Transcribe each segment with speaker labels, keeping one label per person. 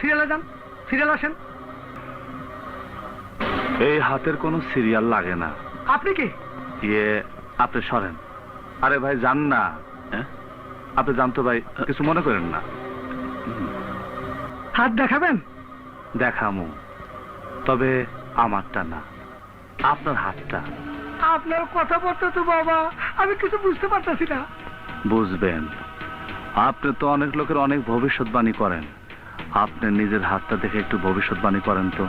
Speaker 1: সিরিয়ালে যান সিরিয়াল আসেন।
Speaker 2: এই হাতের কোনো সিরিয়াল লাগে না।
Speaker 1: আপনি কি?
Speaker 2: ইয়ে আপনি সরেন। আরে ভাই যান না। হ্যাঁ? আপনি জানতো ভাই কিছু মনে করেন না।
Speaker 1: হাত দেখাবেন?
Speaker 2: দেখামু। তবে আমারটা না আপনার হাতটা।
Speaker 1: আপনার কথা বলতে তো বাবা আমি কিছু বুঝতে পারতেছি না।
Speaker 2: বুঝবেন। আপনি তো অনেক লোকের অনেক ভবিষ্যৎবাণী করেন। আপনি নিজের হাতটা দেখে একটু ভবিষ্যৎবাণী করেন তো।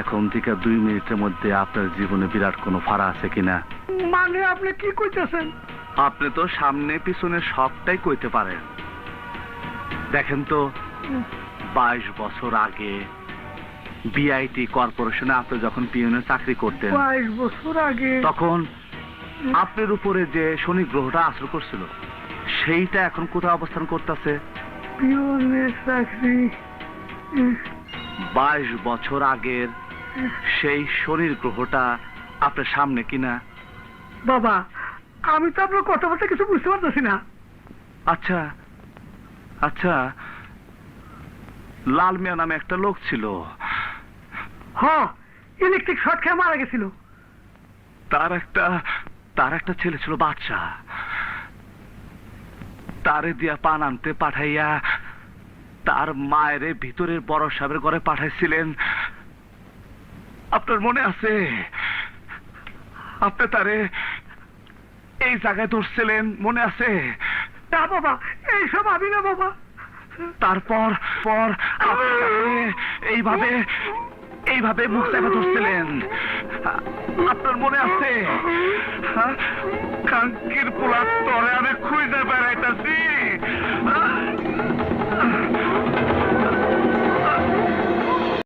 Speaker 2: এখন থেকে দুই মিনিটের মধ্যে আপনার জীবনে বিরাট কোনো ফাড়া আছে কিনা?
Speaker 1: মানে আপনি কি কইতেছেন?
Speaker 2: আপনি তো সামনে পিছনে সবটাই কইতে পারেন। দেখেন তো বাইশ বছর আগে বিআইটি কর্পোরেশনে আপনি যখন পিওনের চাকরি করতেন
Speaker 1: বাইশ বছর আগে?
Speaker 2: তখন আপনার উপরে যে শনি গ্রহটা আসর করছিল সেইটা এখন কোথায় অবস্থান করতেছে?
Speaker 1: চাকরি
Speaker 2: বাইশ বছর আগের সেই শনির গ্রহটা আপনার সামনে কিনা?
Speaker 1: বাবা আমি তো আপনার কথা বলতে কিছু বুঝতে পারতেছি না।
Speaker 2: আচ্ছা আচ্ছা লাল মিয়া নামে একটা লোক ছিল।
Speaker 1: হ ইলেকট্রিক শর্ট খেয়ে মারা গেছিল।
Speaker 2: তার একটা তার একটা ছেলে ছিল বাচ্চা তারে দিয়া পান আনতে পাঠাইয়া তার মায়ের ভিতরের বড় সাহেবের ঘরে পাঠাইছিলেন। আপনার মনে আছে? আপনি তারে এই জায়গায় ধরছিলেন মনে আছে?
Speaker 1: না বাবা এইসব আমি না বাবা।
Speaker 2: তারপর পর এইভাবে এইভাবে মুখ চেপে ধরছিলেন। আপনার মনে আছে? কাঙ্কির পোলার তরে